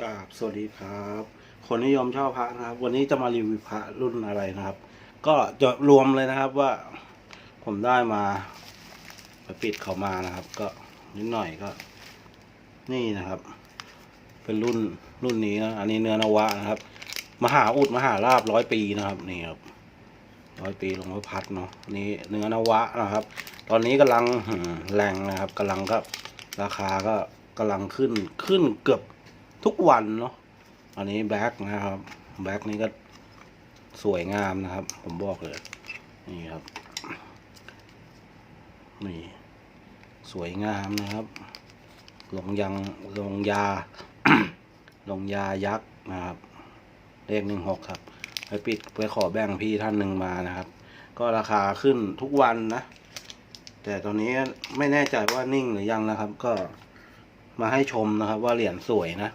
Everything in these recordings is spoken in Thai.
กราบสวัสดีครับ คนนิยมชอบพระนะครับ วันนี้จะมารีวิวพระรุ่นอะไรนะครับ ก็จะรวมเลยนะครับว่า ผมได้มาไปปิดเขามานะครับ ก็นิดหน่อยก็ นี่นะครับ เป็นรุ่นรุ่นนี้นะอันนี้เนื้อนวะนะครับ มหาอุดมหาลาบร้อยปีนะครับนี่ครับร้อยปีหลวงพ่อพัดเนาะนนี้เนื้อนวะนะครับ ตอนนี้กำลังแรงนะครับกำลังก็ราคาก็กำลังขึ้นขึ้นเกือบ ทุกวันเนาะอันนี้แบ็คนะครับแบ็คนี่ก็สวยงามนะครับ ผมบอกเลย นี่ครับ นี่ สวยงามนะครับ ลงยังลงยา ลงยายักษ์นะครับ เลขหนึ่งหกครับ ไปปิดไปขอแบ่งพี่ท่านหนึ่งมานะครับ ก็ราคาขึ้นทุกวันนะ แต่ตอนนี้ไม่แน่ใจว่านิ่งหรือยังนะครับ ก็มาให้ชมนะครับ ว่าเหรียญสวยนะ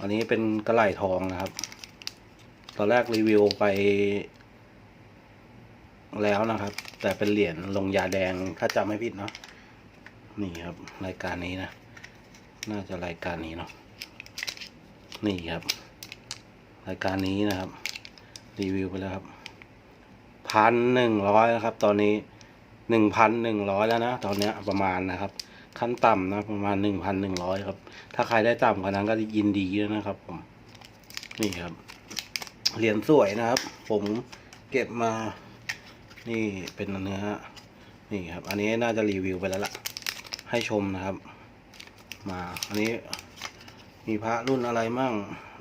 อันนี้เป็นกระไหล่ทองนะครับ ตอนแรกรีวิวไปแล้วนะครับ แต่เป็นเหรียญลงยาแดงถ้าจำไม่ผิดเนาะนี่ครับรายการนี้นะ น่าจะรายการนี้เนาะนี่ครับ รายการนี้นะครับ รีวิวไปแล้วครับพันหนึ่งร้อยนะครับ ตอนนี้หนึ่งพันหนึ่งร้อยแล้วนะตอนเนี้ยประมาณนะครับ ขั้นต่ำนะประมาณหนึ่งพันหนึ่งร้อยครับ ถ้าใครได้ต่ำกว่านั้นก็ยินดีด้วยนะครับผม นี่ครับ เหรียญสวยนะครับ ผมเก็บมา นี่เป็นเนื้อ นี่ครับ อันนี้น่าจะรีวิวไปแล้วล่ะ ให้ชมนะครับ มา อันนี้มีพระรุ่นอะไรมั่ง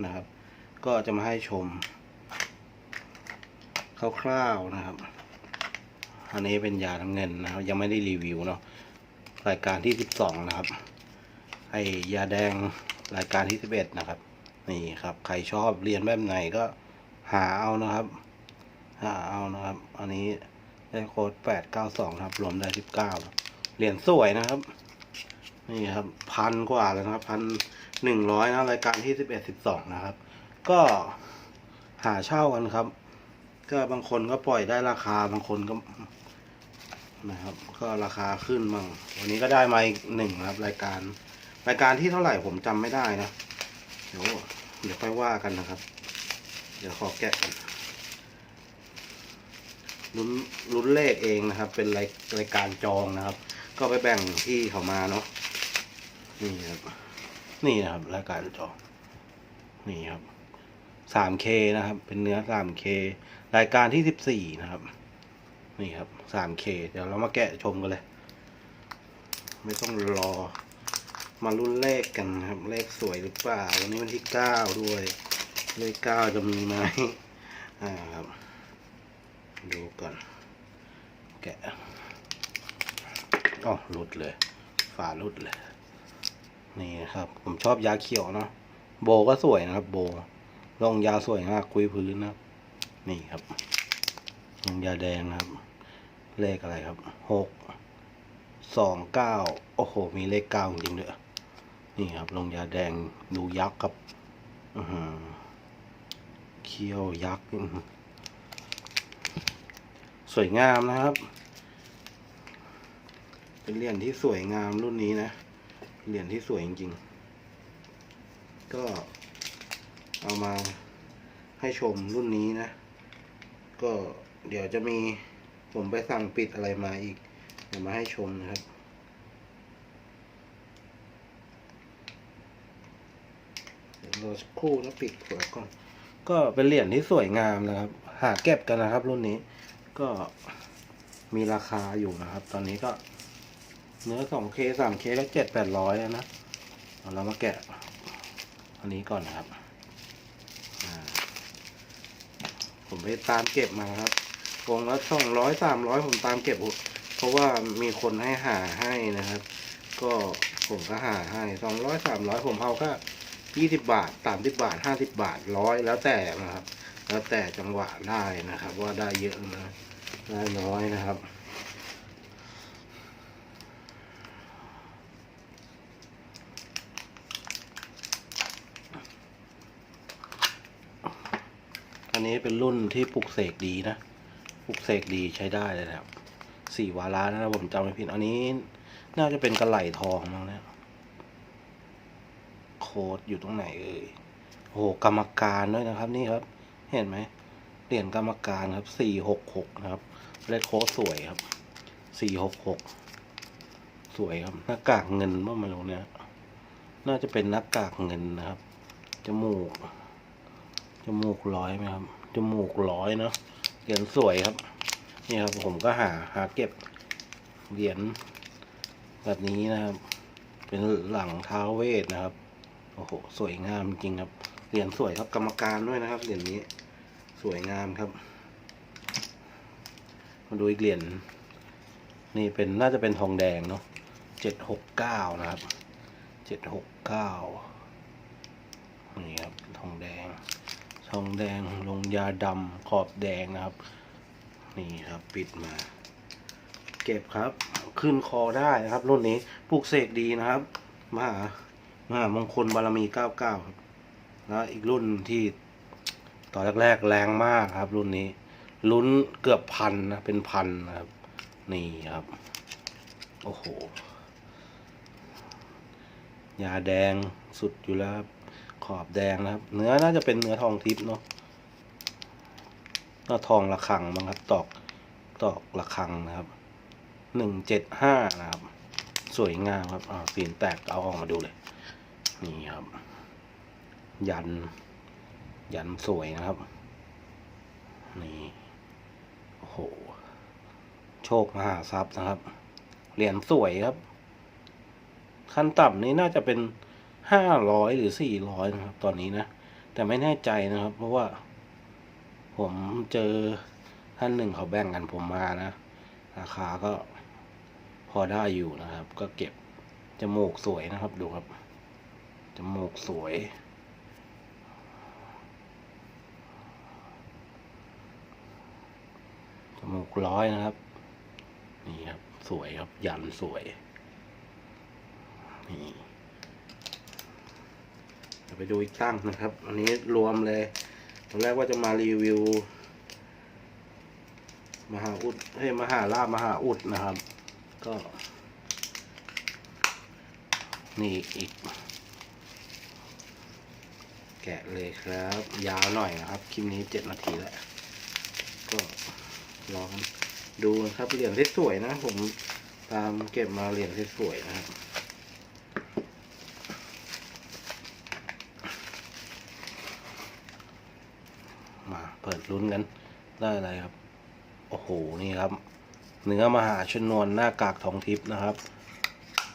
นะครับ ก็จะมาให้ชมคร่าวๆนะครับ อันนี้เป็นยาน้ำเงินนะครับ ยังไม่ได้รีวิวเนาะ รายการที่สิบสองนะครับ ไอยาแดงรายการที่สิบเอ็ดนะครับ นี่ครับ ใครชอบเรียนแบบไหนก็หาเอานะครับ หาเอานะครับ อันนี้ได้โค้ดแปดเก้าสองครับ รวมได้สิบเก้าเหรียญสวยนะครับ นี่ครับพันกว่าแล้วนะครับพันหนึ่งร้อยนะรายการที่สิบเอ็ดสิบสองนะครับ ก็หาเช่ากันครับ ก็บางคนก็ปล่อยได้ราคาบางคนก็นะครับ ก็ราคาขึ้นมั่งวันนี้ก็ได้มาอีกหนึ่งนะครับรายการ รายการที่เท่าไหร่ผมจำไม่ได้นะ เดี๋ยวเดี๋ยวค่อยว่ากันนะครับ เดี๋ยวขอแกะกันลุ้นลุ้นเลขเองนะครับ เป็นรายรายการจองนะครับ ก็ไปแบ่งที่เขามาเนาะนี่ครับ นี่นะครับ รายการจอง นี่ครับสามเคนะครับ เป็นเนื้อสามเครายการที่สิบสี่นะครับ นี่ครับสามเคเดี๋ยวเรามาแกะชมกันเลย ไม่ต้องรอ มารุ่นเลขกันนะครับ เลขสวยหรือเปล่า วันนี้วันที่เก้าด้วย เลขเก้าจะมีไหมอ่าครับ ดูก่อน แกะอ๋อหลุดเลย ฝาหลุดเลย นี่นะครับ ผมชอบยาเขียวเนาะ โบก็สวยนะครับ โบลงยาสวยมากคุยพื้นนะครับ นี่ครับลงยาแดงนะครับ เลขอะไรครับ หกสองเก้า โอ้โห มีเลขเก้าจริงๆด้วย นี่ครับลงยาแดงดูยักษ์ครับเขี้ยวยักษ์สวยงามนะครับ เป็นเหรียญที่สวยงามรุ่นนี้นะเหรียญที่สวยจริงๆ ก็เอามาให้ชมรุ่นนี้นะ ก็เดี๋ยวจะมีผมไปสั่งปิดอะไรมาอีก เดี๋ยวมาให้ชมนะครับ เดี๋ยว รอสักครู่แล้วปิดหัวก่อน ก็เป็นเหรียญที่สวยงามนะครับ หาเก็บกันนะครับ รุ่นนี้ก็มีราคาอยู่นะครับ ตอนนี้ก็ เนื้อสองเคสามเคก็เจ็ดแปดร้อยแล้วนะเรามาแกะ อันนี้ก่อนนะครับผมไปตามเก็บมาครับวงละสองร้อยสามร้อยผมตามเก็บเพราะว่ามีคนให้หาให้นะครับ ก็ผมก็หาให้สองร้อยสามร้อยผมเอาก็ ยี่สิบบาทสามสิบบาทห้าสิบบาทร้อยแล้วแต่นะครับ แล้วแต่จังหวะได้นะครับ ว่าได้เยอะนะได้น้อยนะครับอันนี้เป็นรุ่นที่ปลุกเสกดีนะปลุกเสกดีใช้ได้เลยนะครับสี่วาระนะผมจำไม่ผิดอันนี้ น่าจะเป็นกระไหล่ทองมั้งนะ โค้ดอยู่ตรงไหนเอ่ยโอ้โหกรรมการด้วยนะครับนี่ครับ เห็นไหมเหรียญกรรมการครับสี่หกหกนะครับเลขโค้ดสวยครับสี่หกหกสวยครับหน้ากากเงินว่ามาลงเนี่ยน่าจะเป็นหน้ากากเงินนะครับ จมูก จมูกร้อยไหมครับ จมูกร้อยเนาะ เหรียญสวยครับ นี่ครับผมก็หาหาเก็บเหรียญแบบนี้นะครับ เป็นหลังท้าเวทนะครับ โอ้โห สวยงามจริงครับ เหรียญสวยครับกรรมการด้วยนะครับ เหรียญนี้ สวยงามครับ มาดูอีกเหรียญ นี่เป็นน่าจะเป็นทองแดงเนาะเจ็ดหกเก้านะครับ เจ็ดหกเก้านี่ครับทองแดง ทองแดงลงยาดำขอบแดงนะครับ นี่ครับปิดมา เก็บครับ ขึ้นคอได้นะครับรุ่นนี้ปลูกเสกดีนะครับมหา มหามงคลบารมี99ครับ แล้วอีกรุ่นที่ตอนแรกๆแรงมากครับ รุ่นนี้ ลุ้นเกือบพันนะ เป็นพันนะครับ นี่ครับ โอ้โห ยาแดงสุดอยู่แล้วครับขอบแดงนะครับ เนื้อน่าจะเป็นเนื้อทองทิพย์เนาะน่าทองระคังมั้งครับ ตอก ตอกระคังนะครับ หนึ่งเจ็ดห้านะครับ สวยงามครับอ่าสีนแตกเอาออกมาดูเลย นี่ครับ ยัน ยันสวยนะครับ นี่โอ้โหโชคมหาทรัพย์นะครับ เหรียญสวยครับ ขั้นต่ำนี้น่าจะเป็นห้าร้อยหรือสี่ร้อยนะครับ ตอนนี้นะ แต่ไม่แน่ใจนะครับ เพราะว่า ผมเจอท่านหนึ่งเขาแบ่งกันผมมานะ ราคาก็ พอได้อยู่นะครับ ก็เก็บจมูกสวยนะครับดูครับจมูกสวย จมูกร้อยนะครับ นี่ครับ สวยครับ ยันสวย นี่ไปดูอีกตั้งนะครับ อันนี้รวมเลยตอนแรกว่าจะมารีวิว มหาอุดเฮ้ยมหาลาบมหาอุดนะครับ ก็ นี่อีก แกะเลยครับ ยาวหน่อยนะครับ คลิปนี้เจ็ดนาทีแล้ว ก็ลองดูนะครับเหรียญที่สวยนะ ผมตามเก็บมาเหรียญที่สวยนะครับมาเปิดลุ้นกันได้อะไรครับโอ้โหนี่ครับ เนื้อมหาชนวนหน้ากากทองทิพย์นะครับ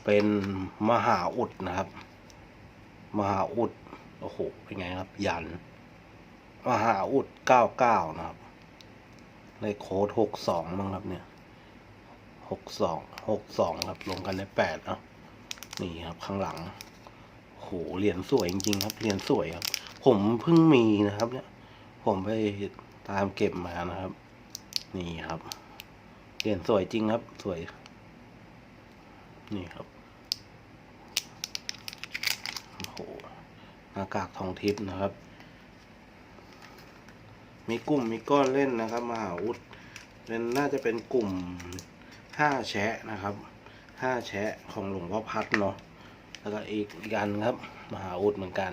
เป็นมหาอุดนะครับ มหาอุดโอ้โหเป็นไงครับ ยัน มหาอุดเก้าเก้านะครับในโค้ดหกสองมั้งครับเนี่ยหกสองหกสองครับลงกันในแปดเนาะนี่ครับ ข้างหลังโหเหรียญสวยจริงๆครับเหรียญสวยครับ ผมเพิ่งมีนะครับ เนี่ย ผมไปตามเก็บมานะครับ นี่ครับ เหรียญสวยจริงครับ สวย นี่ครับโอ้โหหน้ากากทองทิพย์นะครับ มีกลุ่มมีก้อนเล่นนะครับมหาอุดเป็นน่าจะเป็นกลุ่มห้าแชะนะครับห้าแชะของหลวงพ่อพัดเนาะแล้วก็อีกอีกอันครับ มหาอุดเหมือนกัน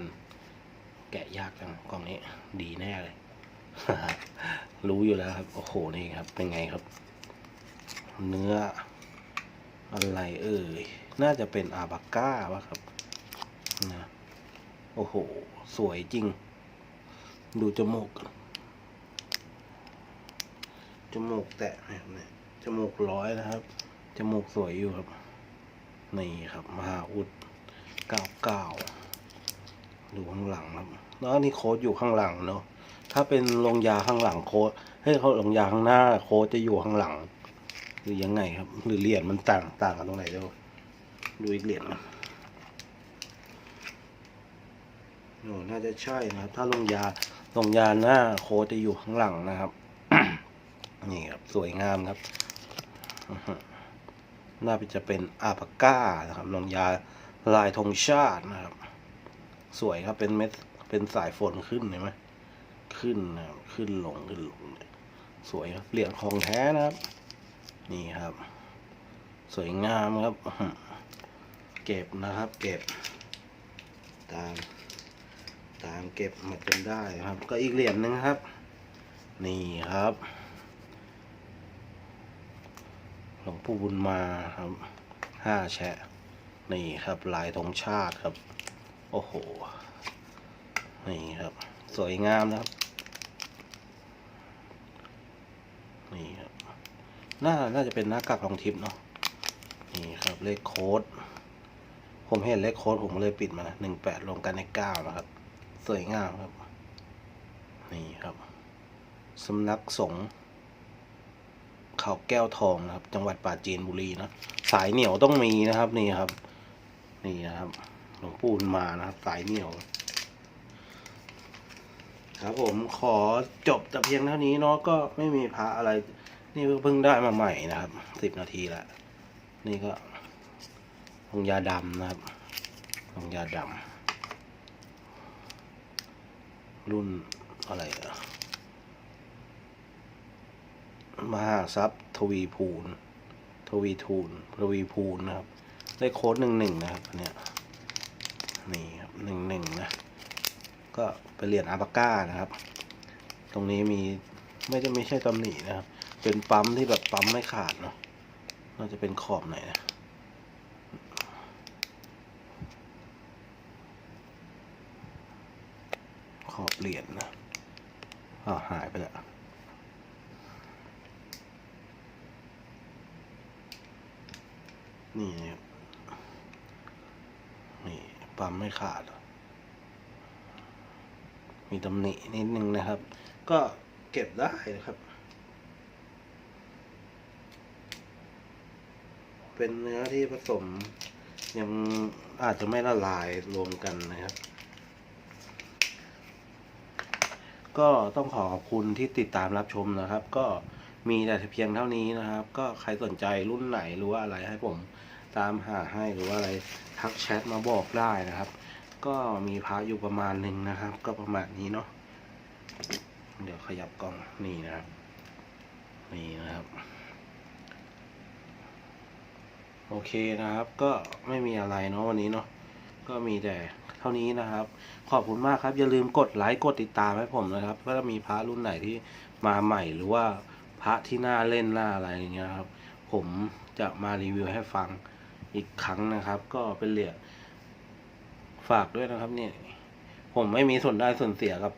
แกะยากจังกล่องนี้ดีแน่เลย รู้อยู่แล้วครับ โอ้โห นี่ครับ เป็นไงครับ เนื้ออะไรเอ่ย น่าจะเป็นอาบาก้าวะครับนะโอ้โห สวยจริง ดูจมูก จมูกแตะนะครับเนี่ยจมูกร้อยนะครับ จมูกสวยอยู่ครับ นี่ครับ มหาอุดเก้าเก้าดูข้างหลังครับแล้วนนี่โค้ดอยู่ข้างหลังเนาะ ถ้าเป็นลงยาข้างหลังโค้ดให้เขาลงยาข้างหน้า โค้ดจะอยู่ข้างหลัง หรือยังไงครับ หรือเหรียญมันต่างต่างกันตรงไหนเดี๋ยวดูอีกเหรียญนะโอ้น่าจะใช่นะครับ ถ้าลงยาลงยาหน้าโคจะอยู่ข้างหลังนะครับ นี่ครับ สวยงามครับ น่าจะเป็นอาปาก้านะครับลงยาลายธงชาตินะครับ สวยครับเป็นเม็ดเป็นสายฝนขึ้นเห็นไหมขึ้นนะครับขึ้นลงขึ้นลงสวยครับเหรียญของแท้นะครับ นี่ครับ สวยงามครับ เก็บนะครับ เก็บ ตาม ตามเก็บมาจนได้ครับ ก็อีกเหรียญหนึ่งครับ นี่ครับหลวงปู่บุญมาครับห้าแฉะนี่ครับลายธงชาติครับ โอ้โห นี่ครับ สวยงามนะครับ นี่ครับ น่าน่าจะเป็นหน้ากากทองทิพย์เนาะนี่ครับเลขโค้ด ผมเห็นเลขโค้ดผมเลยปิดมานะหนึ่งแปดรวมกันในเก้านะครับ สวยงามครับ นี่ครับสำนักสงฆ์เขาแก้วทองนะครับ จังหวัดปราจีนบุรีนะสายเหนียวต้องมีนะครับ นี่ครับ นี่นะครับหลวงปู่มานะครับ สายเหนียว ครับผมขอจบแต่เพียงเท่านี้เนาะก็ไม่มีพระอะไร นี่เพิ่งได้มาใหม่นะครับสิบนาทีละนี่ก็ลงยาดำนะครับลงยาดำรุ่นอะไรอะมหาทรัพย์ทวีภูลทวีทูลทวีภูลนะครับ ได้โค้ดหนึ่งหนึ่งนะครับเนี่ยนี่ครับหนึ่งหนึ่งนะ ก็ไปเรียนอาบาก้านะครับ ตรงนี้มีไม่จะไม่ใช่ตำหนินะครับ เป็นปั๊มที่แบบปั๊มไม่ขาดเนาะน่าจะเป็นขอบไหนนะขอบเหรียญนะอ้าวหายไปแล้วนี่นะครับนี่ปั๊มไม่ขาด มีตำหนินิดนึงนะครับ ก็เก็บได้นะครับ เป็นเนื้อที่ผสม ยังอาจจะไม่ละลายรวมกันนะครับ ก็ต้องขอขอบคุณที่ติดตามรับชมนะครับ ก็มีแต่เพียงเท่านี้นะครับ ก็ใครสนใจรุ่นไหนหรือว่าอะไรให้ผมตามหาให้หรือว่าอะไรทักแชทมาบอกได้นะครับ ก็มีพระอยู่ประมาณหนึ่งนะครับ ก็ประมาณนี้เนาะเดี๋ยวขยับกล้องนี่นะครับ นี่นะครับ โอเคนะครับก็ไม่มีอะไรเนาะวันนี้เนาะก็มีแต่เท่านี้นะครับ ขอบคุณมากครับ อย่าลืมกดไลค์กดติดตามให้ผมนะครับถ้ามีพระรุ่นไหนที่มาใหม่หรือว่าพระที่น่าเล่นน่าอะไรอย่างเงี้ยครับ ผมจะมารีวิวให้ฟังอีกครั้งนะครับ ก็เป็นเหรียญฝากด้วยนะครับเนี่ยผมไม่มีส่วนได้ส่วนเสียกับ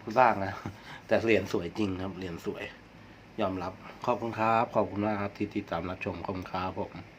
ผู้สร้างนะ แต่เหรียญสวยจริงครับเหรียญสวย ยอมรับขอบคุณครับ ขอบคุณมากครับที่ติดตามรับชมขอบคุณครับผม